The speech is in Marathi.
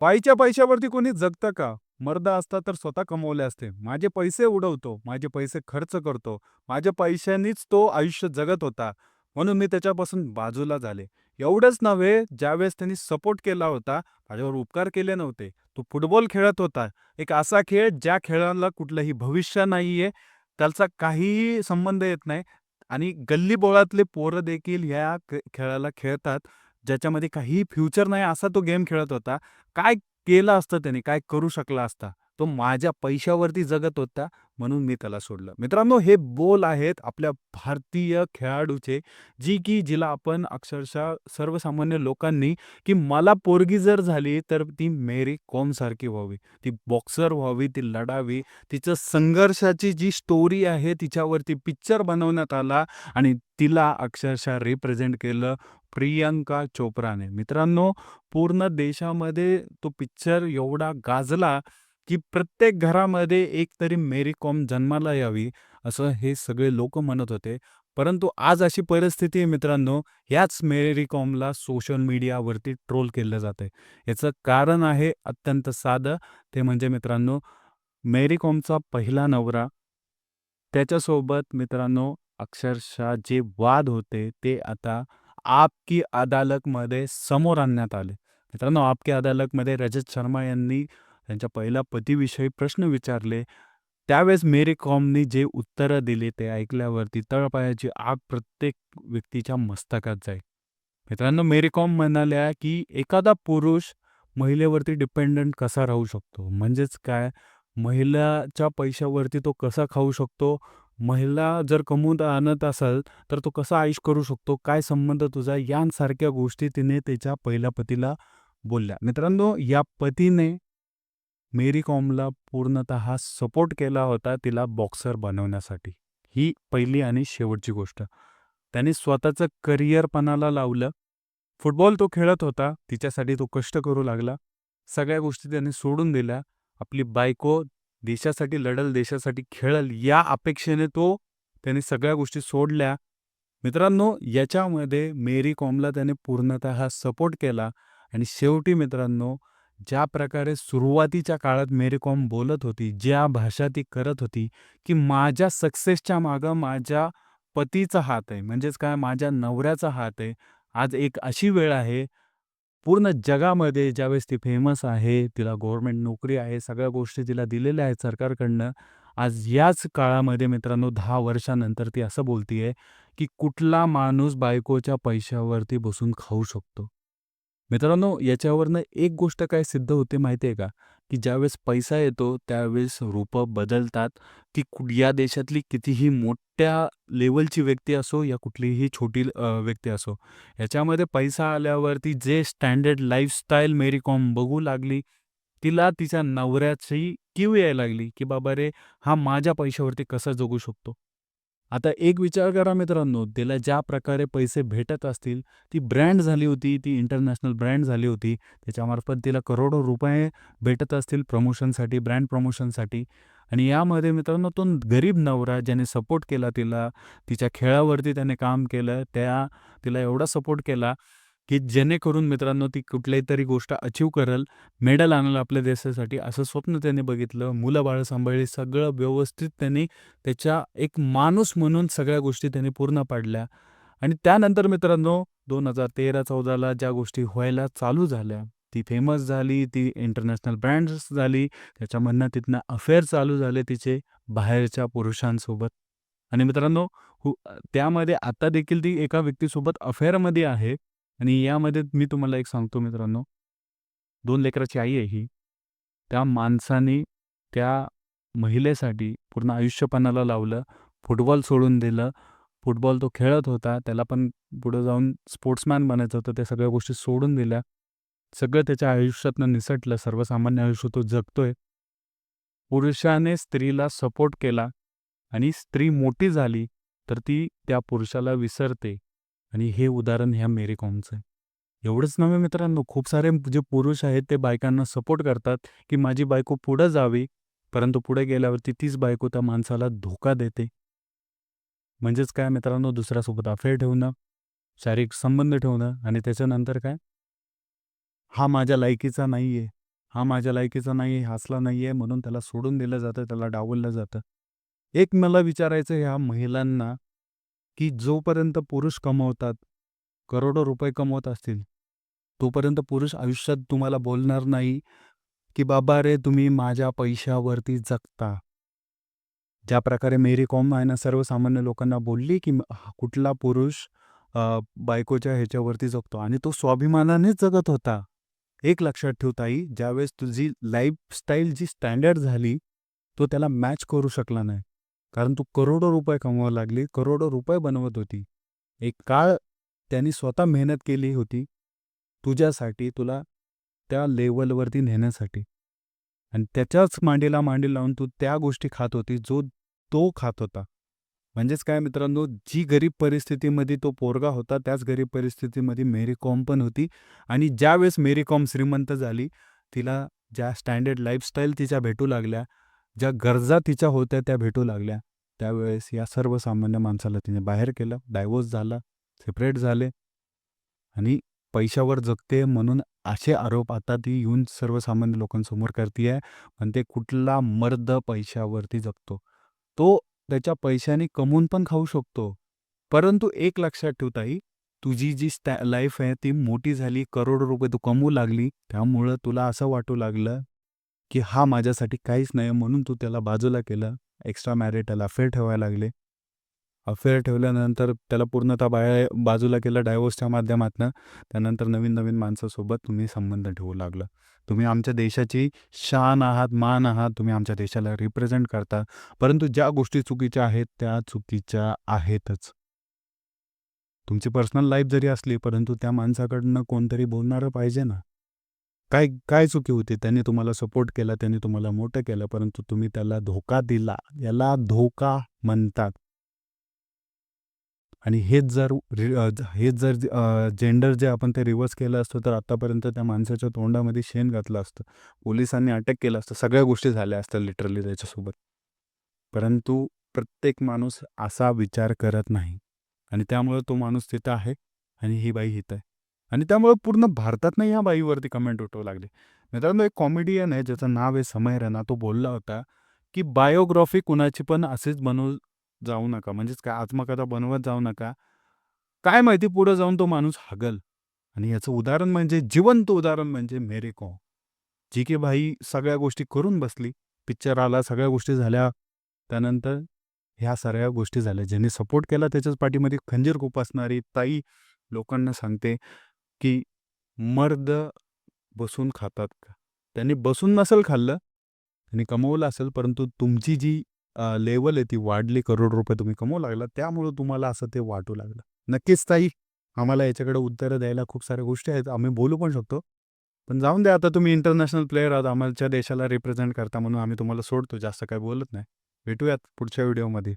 पायीच्या पैशावरती कोणी जगतं का? मर्द असता तर स्वतः कमवले असते. माझे पैसे उडवतो, माझे पैसे खर्च करतो. माझ्या पैशांनीच तो आयुष्य जगत होता. म्हणून मी त्याच्यापासून बाजूला झाले. एवढंच नव्हे, ज्यावेळेस त्यांनी सपोर्ट केला होता, माझ्यावर उपकार केले नव्हते. तो फुटबॉल खेळत होता. एक असा खेळ ज्या खेळाला कुठलंही भविष्य नाहीये, त्याचा काहीही संबंध येत नाही आणि गल्लीबोळातले पोरं देखील ह्या खेळाला खेळतात, ज्याच्यामध्ये काहीही फ्युचर नाही असा तो गेम खेळत होता. काय केलं असतं त्याने, काय करू शकला असता? तो माझ्या पैशावरती जगत होता, म्हणून मी त्याला सोडलं. मित्रांनो, हे बोल आहेत आपल्या भारतीय खेळाडूचे, जी की जिला आपण अक्षरशः सर्वसामान्य लोकांनी, की मला पोरगी जर झाली, तर ती मेरी कॉमसारखी व्हावी. ती बॉक्सर व्हावी, ती लढावी. तिचं संघर्षाची जी स्टोरी आहे, तिच्यावरती पिक्चर बनवण्यात आला आणि तिला अक्षरशः रिप्रेझेंट केलं प्रियंका चोप्राने. मित्रांनो, पूर्ण देशामध्ये तो पिक्चर एवढा गाजला, की प्रत्येक घरामध्ये एक तरी मेरी कॉम जन्माला यावी, असं हे सगळे लोक म्हणत होते. परंतु आज अशी परिस्थिती आहे मित्रांनो, ह्याच मेरी कॉमला सोशल मीडियावरती ट्रोल केलं जातंय. याचं कारण आहे अत्यंत साधं, ते म्हणजे मित्रांनो, मेरी कॉमचा पहिला नवरा, त्याच्यासोबत मित्रांनो अक्षरशः जे वाद होते, ते आता आपकी अदालतमध्ये समोर आणण्यात आले. मित्रांनो, आपकी अदालतमध्ये रजत शर्मा यांनी त्यांच्या पहिल्या पतीविषयी प्रश्न विचारले. त्यावेळेस मेरी कॉमनी जे उत्तरं दिली, ते ऐकल्यावरती तळपायाची आग प्रत्येक व्यक्तीच्या मस्तकात जाईल. मित्रांनो, मेरी कॉम म्हणाल्या, की एखादा पुरुष महिलेवरती डिपेंडंट कसा राहू शकतो? म्हणजेच काय? महिलाच्या पैशावरती तो कसा खाऊ शकतो? महिला जर कमवून आणत असेल, तर तो कसा आयुष करू शकतो? काय संबंध तुझा? यांसारख्या गोष्टी तिने त्याच्या पहिल्या पतीला बोलल्या. मित्रांनो, या पतीने मेरी कॉमला पूर्णतः सपोर्ट केला होता तिला बॉक्सर बनवण्यासाठी. ही पहिली आणि शेवटची गोष्ट. त्याने स्वतःचं करिअर पणाला लावलं. फुटबॉल तो खेळत होता, तिच्यासाठी तो कष्ट करू लागला. सगळ्या गोष्टी त्याने सोडून दिल्या. आपली बायको देशासाठी लढल, देशासाठी खेळल, या अपेक्षेने तो त्याने सगळ्या गोष्टी सोडल्या. मित्रांनो, याच्यामध्ये मेरी कॉमला त्याने पूर्णतः सपोर्ट केला आणि शेवटी मित्रांनो, ज्या प्रकारे सुरुवातीच्या काळात मेरी कॉम बोलत होती, ज्या भाषा ती करत होती, की माझ्या सक्सेसच्या मागं माझ्या पतीचा हात आहे. म्हणजेच काय? माझ्या नवऱ्याचा हात आहे. आज एक अशी वेळ आहे, पूर्ण जगामध्ये ज्यावेळेस ती फेमस आहे, तिला गव्हर्मेंट नोकरी आहे, सगळ्या गोष्टी तिला दिलेल्या आहेत सरकारकडनं. आज याच काळामध्ये मित्रांनो दहा वर्षानंतर ती असं बोलतीये, की कुठला माणूस बायकोच्या पैशावरती बसून खाऊ शकतो? मित्रांनो, याच्यावरनं एक गोष्ट काय सिद्ध होते माहिती आहे का? की ज्यावेळेस पैसा येतो, त्यावेळेस रूपं बदलतात. ती कुठ या देशातली कितीही मोठ्या लेवलची व्यक्ती असो, या कुठलीही छोटी व्यक्ती असो. याच्यामध्ये पैसा आल्यावरती जे स्टँडर्ड लाईफस्टाईल मेरी कॉम बघू लागली, तिला तिच्या नवऱ्याची कीव यायला लागली, की बाबा रे, हा माझ्या पैशावरती कसा जगू शकतो? आता एक विचार करा मित्रांनो, तिला ज्या प्रकारे पैसे भेटत असतील, ती ब्रँड झाली होती, ती इंटरनॅशनल ब्रँड झाली होती. त्याच्यामार्फत तिला करोडो रुपये भेटत असतील प्रमोशनसाठी, ब्रँड प्रमोशनसाठी आणि यामध्ये मित्रांनो तो गरीब नवरा ज्याने सपोर्ट केला तिला, तिच्या खेळावरती त्याने काम केलं, त्या तिला एवढा सपोर्ट केला, की जेणेकरून मित्रांनो ती कुठल्याही तरी गोष्ट अचीव्ह करेल, मेडल आणेल आपल्या देशासाठी, असं स्वप्न त्याने बघितलं. मुलं-बाळं सांभाळली, सगळं व्यवस्थित त्यांनी त्याच्या एक माणूस म्हणून सगळ्या गोष्टी त्यांनी पूर्ण पाडल्या. आणि त्यानंतर मित्रांनो 2013-14ला ज्या गोष्टी व्हायला चालू झाल्या, ती फेमस झाली, ती इंटरनॅशनल ब्रँड्स झाली. त्याच्यामधनं तिथनं अफेअर चालू झाले तिचे बाहेरच्या पुरुषांसोबत. आणि मित्रांनो, त्यामध्ये आता देखील ती एका व्यक्तीसोबत अफेअरमध्ये आहे. आणि यामध्ये मी तुम्हाला एक सांगतो मित्रांनो, दोन लेकराची आई आहे ही. त्या माणसाने त्या महिलेसाठी पूर्ण आयुष्यपणाला लावलं. फुटबॉल सोडून दिलं. फुटबॉल तो खेळत होता. त्याला पण पुढं जाऊन स्पोर्ट्समॅन बनायचं होतं. त्या सगळ्या गोष्टी सोडून दिल्या. सगळं त्याच्या आयुष्यातनं निसटलं. सर्वसामान्य आयुष्य तो जगतोय. पुरुषाने स्त्रीला सपोर्ट केला आणि स्त्री मोठी झाली, तर ती त्या पुरुषाला विसरते आणि हे उदाहरण ह्या मेरी कॉमचं आहे. एवढंच नव्हे मित्रांनो, खूप सारे जे पुरुष आहेत ते बायकांना सपोर्ट करतात, की माझी बायको पुढं जावी, परंतु पुढे गेल्यावरती तीच बायको त्या माणसाला धोका देते. म्हणजेच काय मित्रांनो, दुसऱ्यासोबत अफेअर ठेवणं, शारीरिक संबंध ठेवणं आणि त्याच्यानंतर काय? हा माझ्या लायकीचा नाहीये. हा माझ्या लायकीचा नाही आहे, हसला नाही आहे म्हणून त्याला सोडून दिलं जातं, त्याला डावललं जातं. एक मला विचारायचं ह्या महिलांना, की जोपर्यंत पुरुष कमवतात, करोडो रुपये कमवत असतील, तोपर्यंत पुरुष आयुष्यात तुम्हाला बोलणार नाही, की "बाबा रे, तुम्ही माझ्या पैशावरती जगता." ज्या प्रकारे मेरी कॉम आहे ना सर्वसामान्य लोकांना बोलली, की कुठला पुरुष बायकोच्या ह्याच्यावरती जगतो आणि तो स्वाभिमानानेच जगत होता. एक लक्षात ठेवताई ज्यावेळेस तुझी लाईफस्टाईल जी स्टँडर्ड झाली, तो त्याला मॅच करू शकला नाही. कारण तू करोडो रुपये कमवायला लागली, करोडो रुपये बनवत होती. एक काळ त्यांनी स्वतः मेहनत केली होती, तुझ्यासाठी, तुला त्या लेवलवरती नेण्यासाठी आणि त्याच्याच मांडीला मांडी लावून तू त्या गोष्टी खात होती, जो तो खात होता. म्हणजेच काय मित्रांनो, जी गरीब परिस्थितीमध्ये तो पोरगा होता, त्याच गरीब परिस्थितीमध्ये मेरी कॉम पण होती आणि ज्यावेळेस मेरी कॉम श्रीमंत झाली, तिला ज्या स्टँडर्ड लाईफस्टाईल तिच्या भेटू लागल्या, ज्या गरजा तिच्या होत्या त्या भेटू लागल्या, त्यावेळेस या सर्वसामान्य माणसाला तिने बाहेर केलं, डायवोर्स झाला, सेपरेट झाले आणि पैशावर जगते म्हणून असे आरोप आता ती येऊन सर्वसामान्य लोकांसमोर करतीये. म्हणते कुठला मर्द पैशावरती जगतो. तो त्याच्या पैशाने कमवून पण खाऊ शकतो. परंतु एक लक्षात ठेवताही तुझी जी स्टॅ लाईफ आहे ती मोठी झाली, करोडो रुपये तू कमवू लागली, त्यामुळं तुला असं वाटू लागलं, की हा माझ्यासाठी काहीच नाही म्हणून तू त्याला बाजूला केलं. एक्स्ट्रा मॅरिटल अफेअर ठेवायला लागले. अफेअर ठेवल्यानंतर त्याला पूर्णतः बाहेर बाजूला केलं डायव्होर्सच्या माध्यमातनं. त्यानंतर नवीन-नवीन माणसासोबत तुम्ही संबंध ठेवू लागला. तुम्ही आमच्या देशाची शान आहात, मान आहात, तुम्ही आमच्या देशाला रिप्रेझेंट करता. परंतु ज्या गोष्टी चुकीच्या आहेत, त्या चुकीच्या आहेतच. तुमची पर्सनल लाईफ जरी असली, परंतु त्या माणसाकडनं कोणतरी बोलणारं पाहिजे ना. काय काय चुकी होती? त्यांनी तुम्हाला सपोर्ट केला, त्यांनी तुम्हाला मोठं केलं, परंतु तुम्ही त्याला धोका दिला. याला धोका म्हणतात. आणि हेच जर हेच जर जेंडर जे आपण ते रिव्हर्स केलं असतं, तर आत्तापर्यंत त्या माणसाच्या तोंडामध्ये शेण घातलं असतं. पोलिसांनी अटक केलं असतं. सगळ्या गोष्टी झाल्या असत्या लिटरली त्याच्यासोबत. परंतु प्रत्येक माणूस असा विचार करत नाही आणि त्यामुळे तो माणूस तिथं आहे आणि ही बाई इथं आहे. आणि त्यामुळे पूर्ण भारतातनं ह्या बाईवरती कमेंट उठवू लागले. मित्रांनो, एक कॉमेडियन आहे ज्याचं नाव आहे समय रना तो बोलला होता, की बायोग्राफी कुणाची पण असेच बनवू जाऊ नका. म्हणजेच काय आत्मकथा बनवत जाऊ नका. काय माहिती पुढे जाऊन तो माणूस हगल. आणि याचं उदाहरण म्हणजे जिवंत उदाहरण म्हणजे मेरी कॉम. जी की बाई सगळ्या गोष्टी करून बसली. पिक्चर आला, सगळ्या गोष्टी झाल्या. त्यानंतर ह्या सगळ्या गोष्टी झाल्या. ज्यांनी सपोर्ट केला त्याच्याच पाठीमध्ये खंजीर खुपसणारी ताई लोकांना सांगते, की मर्द बसून खातात का? त्यांनी बसून नसेल खाल्लं, त्यांनी कमवलं असेल, परंतु तुमची जी अ, आहे ती वाढली, करोड रुपये तुम्ही कमवू लागला, त्यामुळं तुम्हाला असं ते वाटू लागलं. नक्कीच ताई, आम्हाला याच्याकडे उत्तरं द्यायला खूप साऱ्या गोष्टी आहेत. आम्ही बोलू पण शकतो. पण जाऊन द्या, आता तुम्ही इंटरनॅशनल प्लेयर आहात, आमच्या देशाला रिप्रेझेंट करता म्हणून आम्ही तुम्हाला सोडतो. जास्त काही बोलत नाही. भेटूयात पुढच्या व्हिडिओमध्ये.